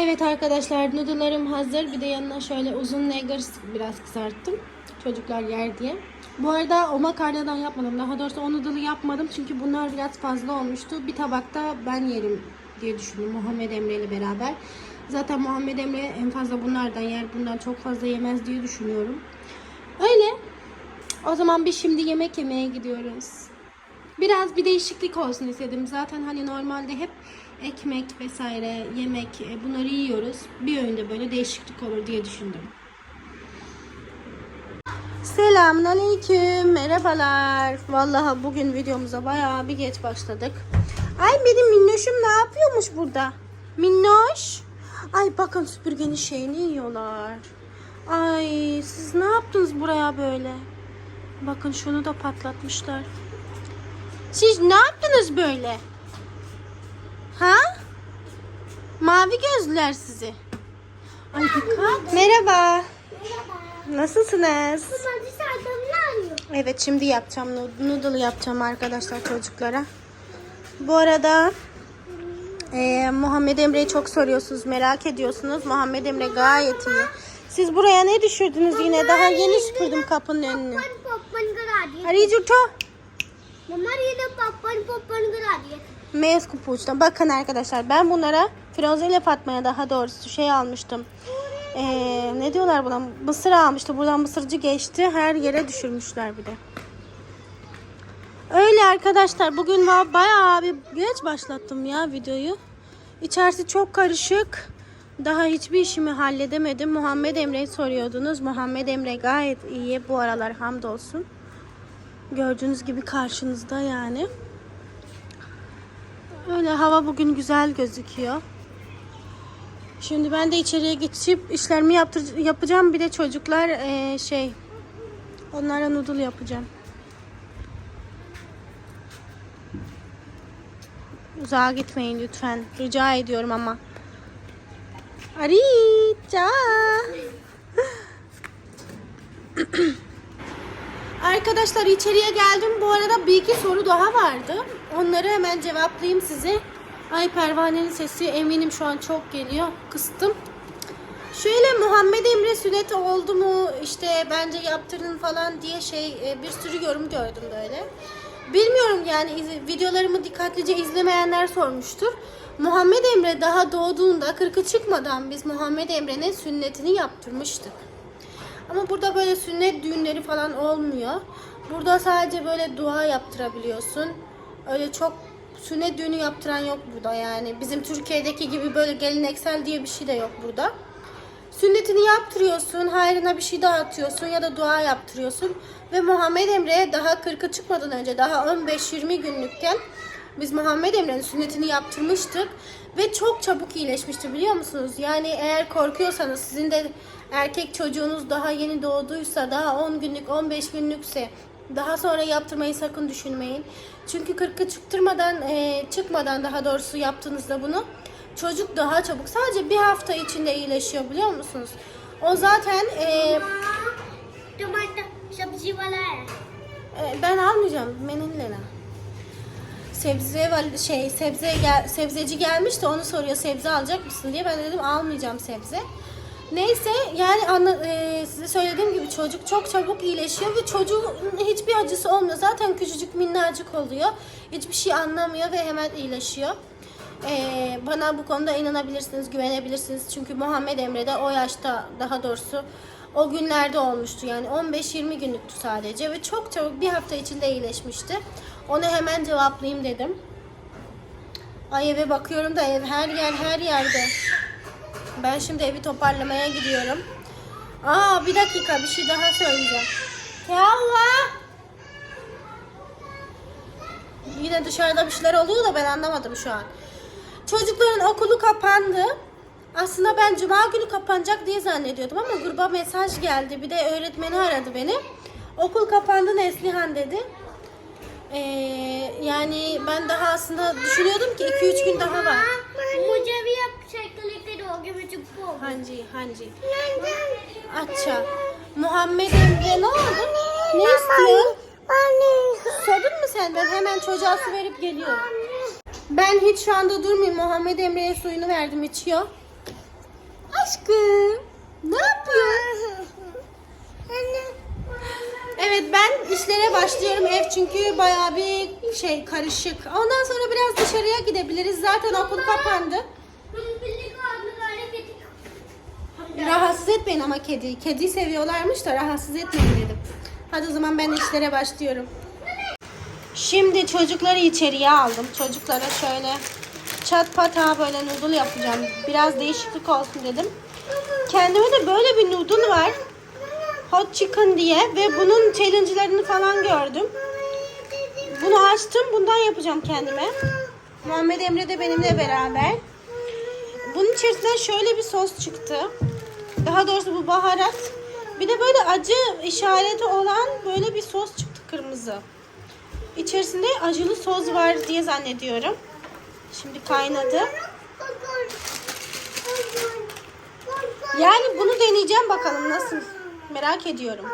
Evet arkadaşlar noodle'larım hazır. Bir de yanına şöyle uzun nuggets biraz kızarttım. Çocuklar yer diye. Bu arada o makarnadan yapmadım. Daha doğrusu o noodle'ı yapmadım. Çünkü bunlar biraz fazla olmuştu. Bir tabakta ben yerim diye düşündüm Muhammed Emre ile beraber. Zaten Muhammed Emre en fazla bunlardan yer. Bundan çok fazla yemez diye düşünüyorum. Öyle. O zaman biz şimdi yemek yemeye gidiyoruz. Biraz bir değişiklik olsun istedim. Zaten hani normalde hep ekmek vesaire, yemek e, bunları yiyoruz. Bir öğünde böyle değişiklik olur diye düşündüm. Selamun aleyküm. Merhabalar. Vallahi bugün videomuza bayağı bir geç başladık. Ay benim minnoşum ne yapıyormuş burada? Minnoş. Ay bakın süpürgenin şeyini yiyorlar. Ay siz ne yaptınız buraya böyle? Bakın şunu da patlatmışlar. Siz ne yaptınız böyle? Ha? Mavi gözlüler sizi. Ay dikkat. Merhaba. Nasılsınız? Evet şimdi yapacağım. Noodle yapacağım arkadaşlar çocuklara. Bu arada e, Muhammed Emre'yi çok soruyorsunuz. Merak ediyorsunuz. Muhammed Emre gayet iyi. Siz buraya ne düşürdünüz yine? Daha yeni süpürdüm kapının önünü. Arayıcı to. Bunlar yine papağan papağan kurabiye. Meyaz kupuçtan. Bakın arkadaşlar ben bunlara Firavze ile Fatma'ya daha doğrusu şey almıştım. Ee, ne diyorlar buna? Mısır almıştı. Buradan mısırcı geçti. Her yere düşürmüşler bir de. Öyle arkadaşlar. Bugün bayağı bir geç başlattım ya videoyu. İçerisi çok karışık. Daha hiçbir işimi halledemedim. Muhammed Emre'yi soruyordunuz. Muhammed Emre gayet iyi bu aralar hamdolsun. Gördüğünüz gibi karşınızda yani. Öyle hava bugün güzel gözüküyor. Şimdi ben de içeriye geçip işlerimi yaptır yapacağım. Bir de çocuklar eee, şey onlara noodle yapacağım. Uzağa gitmeyin lütfen. Rica ediyorum ama. Arica. Arkadaşlar içeriye geldim. Bu arada bir iki soru daha vardı. Onları hemen cevaplayayım size. Ay pervanenin sesi eminim şu an çok geliyor. Kıstım. Şöyle Muhammed Emre sünnet oldu mu işte bence yaptırın falan diye şey e, bir sürü yorum gördüm böyle. Bilmiyorum yani videolarımı dikkatlice izlemeyenler sormuştur. Muhammed Emre daha doğduğunda kırkı çıkmadan biz Muhammed Emre'nin sünnetini yaptırmıştık. Ama burada böyle sünnet düğünleri falan olmuyor. Burada sadece böyle dua yaptırabiliyorsun. Öyle çok sünnet düğünü yaptıran yok burada yani. Bizim Türkiye'deki gibi böyle geleneksel diye bir şey de yok burada. Sünnetini yaptırıyorsun, hayrına bir şey dağıtıyorsun ya da dua yaptırıyorsun. Ve Muhammed Emre'ye daha 40'a çıkmadan önce daha 15-20 günlükken biz Muhammed Emre'nin sünnetini yaptırmıştık. Ve çok çabuk iyileşmişti biliyor musunuz? Yani eğer korkuyorsanız sizin de Erkek çocuğunuz daha yeni doğduysa, daha 10 günlük, 15 günlükse daha sonra yaptırmayı sakın düşünmeyin. Çünkü kırkı çıktırmadan, e, çıkmadan daha doğrusu yaptığınızda bunu çocuk daha çabuk. Sadece bir hafta içinde iyileşiyor biliyor musunuz? O zaten... E, e, ben almayacağım. Meninlena. Sebze şey sebze gel, sebzeci gelmiş de onu soruyor sebze alacak mısın diye. Ben dedim almayacağım sebze. Neyse yani anla, e, size söylediğim gibi çocuk çok çabuk iyileşiyor ve çocuğun hiçbir acısı olmuyor. Zaten küçücük minnacık oluyor. Hiçbir şey anlamıyor ve hemen iyileşiyor. E, bana bu konuda inanabilirsiniz, güvenebilirsiniz. Çünkü Muhammed Emre de o yaşta daha doğrusu o günlerde olmuştu. Yani 15-20 günlüktü sadece ve çok çabuk bir hafta içinde iyileşmişti. Onu hemen cevaplayayım dedim. Ay eve bakıyorum da ev her yer her yerde. Ben şimdi evi toparlamaya gidiyorum. Aa bir dakika bir şey daha söyleyeceğim. Tealla! Yine dışarıda bir şeyler oluyor da ben anlamadım şu an. Çocukların okulu kapandı. Aslında ben cuma günü kapanacak diye zannediyordum ama gruba mesaj geldi. Bir de öğretmeni aradı beni. Okul kapandı Neslihan dedi. Ee, yani ben daha aslında düşünüyordum ki 2-3 gün daha var. Mucize yapacak. अब साइकिल लेके दोगे मैं चुप हो Hancı, hancı. अच्छा. Muhammed Emre ne oldu? Ne istiyorsun? Susadın mı sen? Ben hemen çocuğa su verip geliyorum. Ben hiç şu anda durmayayım. Muhammed Emre'ye suyunu verdim içiyor. Aşkım. Ne yapıyorsun? Evet ben işlere başlıyorum ev çünkü bayağı bir şey karışık. Ondan sonra biraz dışarıya gidebiliriz. Zaten okul kapandı. Rahatsız etmeyin ama kediyi. Kediyi seviyorlarmış da rahatsız etmeyin dedim. Hadi o zaman ben işlere başlıyorum. Şimdi çocukları içeriye aldım. Çocuklara şöyle çat pat ha böyle noodle yapacağım. Biraz değişiklik olsun dedim. Kendime de böyle bir noodle var. Hot chicken diye ve bunun challenge'larını falan gördüm. Bunu açtım. Bundan yapacağım kendime. Muhammed Emre de benimle beraber. Bunun içerisinden şöyle bir sos çıktı. Daha doğrusu bu baharat. Bir de böyle acı işareti olan böyle bir sos çıktı kırmızı. İçerisinde acılı sos var diye zannediyorum. Şimdi kaynadı. Yani bunu deneyeceğim bakalım nasıl. Merak ediyorum.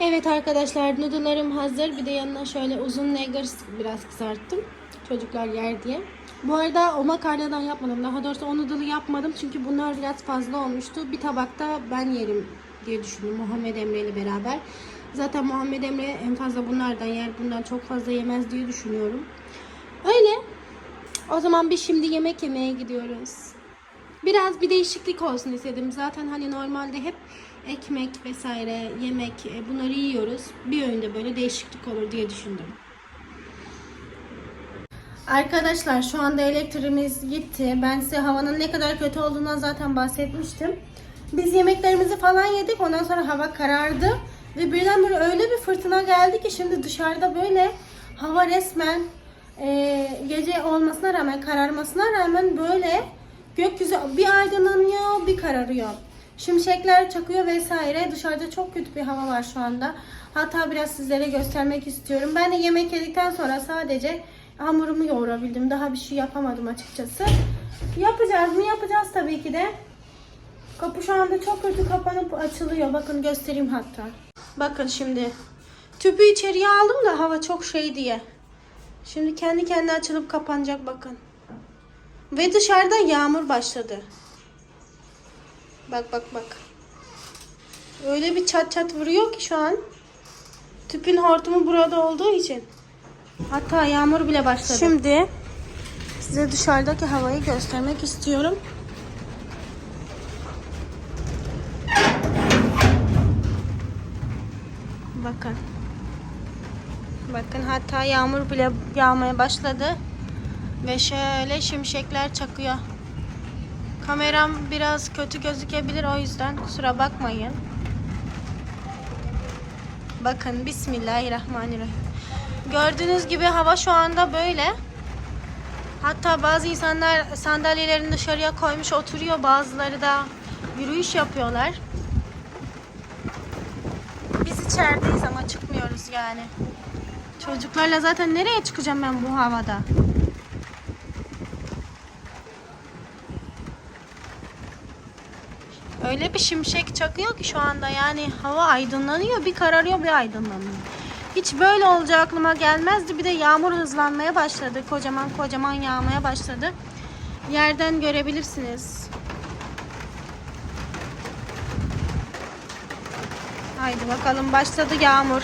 Evet arkadaşlar noodle'larım hazır. Bir de yanına şöyle uzun nuggets biraz kızarttım. Çocuklar yer diye. Bu arada o makarnadan yapmadım. Daha doğrusu o noodle'ı yapmadım. Çünkü bunlar biraz fazla olmuştu. Bir tabakta ben yerim diye düşündüm Muhammed Emre ile beraber. Zaten Muhammed Emre en fazla bunlardan yer. Bundan çok fazla yemez diye düşünüyorum. Öyle. O zaman biz şimdi yemek yemeye gidiyoruz. Biraz bir değişiklik olsun istedim. Zaten hani normalde hep ekmek vesaire, yemek e, bunları yiyoruz. Bir öğünde böyle değişiklik olur diye düşündüm. Arkadaşlar şu anda elektriğimiz gitti. Ben size havanın ne kadar kötü olduğundan zaten bahsetmiştim. Biz yemeklerimizi falan yedik. Ondan sonra hava karardı. Ve birden böyle öyle bir fırtına geldi ki şimdi dışarıda böyle hava resmen e, gece olmasına rağmen kararmasına rağmen böyle gökyüzü bir aydınlanıyor bir kararıyor. Şimşekler çakıyor vesaire. Dışarıda çok kötü bir hava var şu anda. Hatta biraz sizlere göstermek istiyorum. Ben de yemek yedikten sonra sadece hamurumu yoğurabildim. Daha bir şey yapamadım açıkçası. Yapacağız mı? Yapacağız tabii ki de. Kapı şu anda çok kötü kapanıp açılıyor. Bakın göstereyim hatta. Bakın şimdi. Tüpü içeriye aldım da hava çok şey diye. Şimdi kendi kendine açılıp kapanacak bakın. Ve dışarıda yağmur başladı. Bak bak bak. Öyle bir çat çat vuruyor ki şu an. Tüpün hortumu burada olduğu için. Hatta yağmur bile başladı. Şimdi size dışarıdaki havayı göstermek istiyorum. Bakın. Bakın hatta yağmur bile yağmaya başladı. Ve şöyle şimşekler çakıyor. Kameram biraz kötü gözükebilir o yüzden kusura bakmayın. Bakın Bismillahirrahmanirrahim. Gördüğünüz gibi hava şu anda böyle. Hatta bazı insanlar sandalyelerini dışarıya koymuş oturuyor. Bazıları da yürüyüş yapıyorlar. Biz içerideyiz ama çıkmıyoruz yani. Çocuklarla zaten nereye çıkacağım ben bu havada? Öyle bir şimşek çakıyor ki şu anda yani hava aydınlanıyor bir kararıyor bir aydınlanıyor. Hiç böyle olacağı aklıma gelmezdi. Bir de yağmur hızlanmaya başladı. Kocaman kocaman yağmaya başladı. Yerden görebilirsiniz. Haydi bakalım başladı yağmur.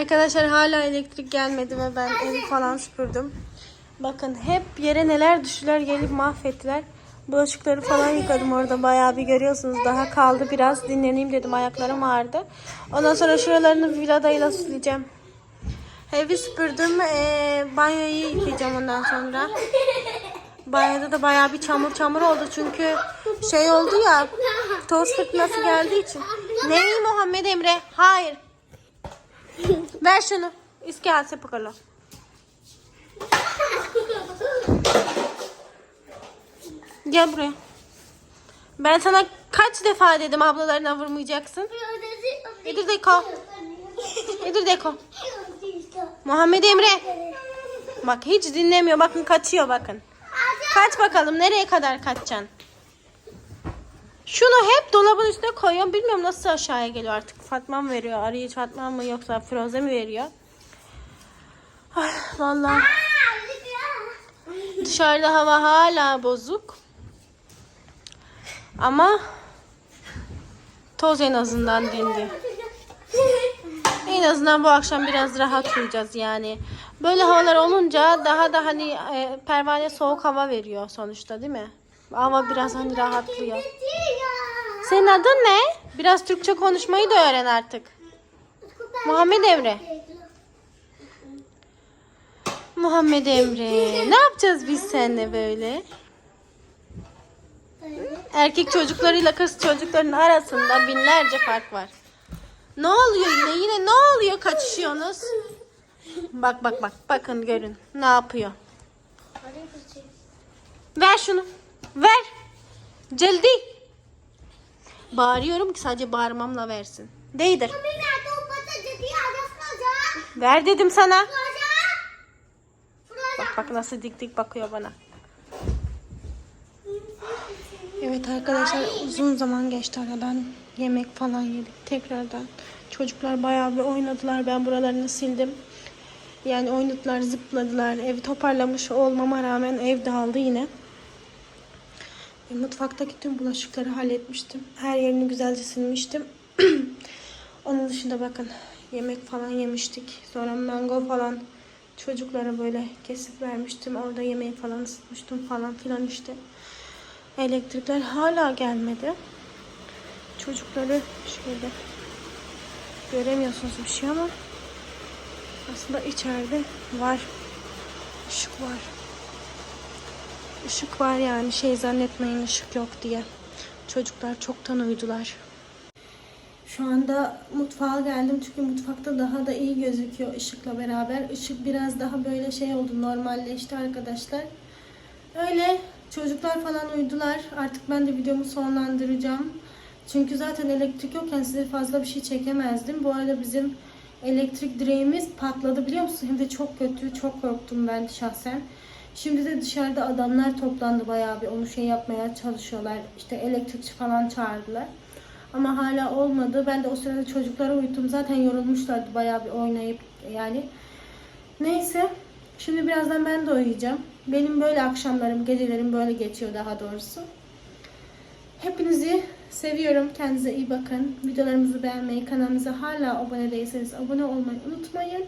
Arkadaşlar hala elektrik gelmedi ve ben evi falan süpürdüm. Bakın hep yere neler düştüler gelip mahvettiler. Bulaşıkları falan yıkadım orada bayağı bir görüyorsunuz. Daha kaldı biraz dinleneyim dedim ayaklarım ağrıdı. Ondan sonra şuralarını viladayla sileceğim. Evi süpürdüm. Ee, banyoyu yıkayacağım ondan sonra. Banyoda da bayağı bir çamur çamur oldu çünkü şey oldu ya toz fırtınası geldiği için. Neyi Muhammed Emre? Hayır. Ver şunu. İski al sepakala. Gel buraya. Ben sana kaç defa dedim ablalarına vurmayacaksın. İdur Deko. İdur Deko. Muhammed Emre. Bak hiç dinlemiyor. Bakın kaçıyor bakın. Kaç bakalım nereye kadar kaçacaksın? Şunu hep dolabın üstüne koyuyorum. Bilmiyorum nasıl aşağıya geliyor artık. Fatma mı veriyor? Arıyı Fatma mı yoksa Firoze mi veriyor? Ay, vallahi dışarıda hava hala bozuk. Ama toz en azından dindi. En azından bu akşam biraz rahat uyuyacağız yani. Böyle havalar olunca daha da hani e, pervane soğuk hava veriyor sonuçta değil mi? Hava biraz hani rahatlıyor. Senin adın ne? Biraz Türkçe konuşmayı da öğren artık. Muhammed Emre. Muhammed Emre. Ne yapacağız biz seninle böyle? Erkek çocuklarıyla kız çocuklarının arasında binlerce fark var. Ne oluyor yine? Yine ne oluyor? Kaçışıyorsunuz. Bak bak bak. Bakın görün. Ne yapıyor? Ver şunu. Ver. Celdi. Bağırıyorum ki sadece bağırmamla versin. Değdir. Ver dedim sana. Bak bak nasıl dik dik bakıyor bana. Evet arkadaşlar uzun zaman geçti aradan. Yemek falan yedik tekrardan. Çocuklar bayağı bir oynadılar. Ben buralarını sildim. Yani oynadılar, zıpladılar. Evi toparlamış olmama rağmen ev dağıldı yine. E, mutfaktaki tüm bulaşıkları halletmiştim. Her yerini güzelce silmiştim. Onun dışında bakın yemek falan yemiştik. Sonra mango falan çocuklara böyle kesip vermiştim. Orada yemeği falan ısıtmıştım falan filan işte. Elektrikler hala gelmedi. Çocukları şöyle göremiyorsunuz bir şey ama aslında içeride var. Işık var. Işık var yani şey zannetmeyin ışık yok diye. Çocuklar çoktan uyudular. Şu anda mutfağa geldim çünkü mutfakta daha da iyi gözüküyor ışıkla beraber. Işık biraz daha böyle şey oldu normalleşti arkadaşlar. Öyle çocuklar falan uyudular. Artık ben de videomu sonlandıracağım. Çünkü zaten elektrik yokken size fazla bir şey çekemezdim. Bu arada bizim elektrik direğimiz patladı biliyor musun? Hem de çok kötü. Çok korktum ben şahsen. Şimdi de dışarıda adamlar toplandı bayağı bir onu şey yapmaya çalışıyorlar. İşte elektrikçi falan çağırdılar. Ama hala olmadı. Ben de o sırada çocukları uyuttum. Zaten yorulmuşlardı bayağı bir oynayıp yani. Neyse. Şimdi birazdan ben de uyuyacağım. Benim böyle akşamlarım, gecelerim böyle geçiyor daha doğrusu. Hepinizi seviyorum. Kendinize iyi bakın. Videolarımızı beğenmeyi, kanalımıza hala abone değilseniz abone olmayı unutmayın.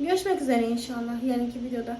Görüşmek üzere inşallah yarınki videoda.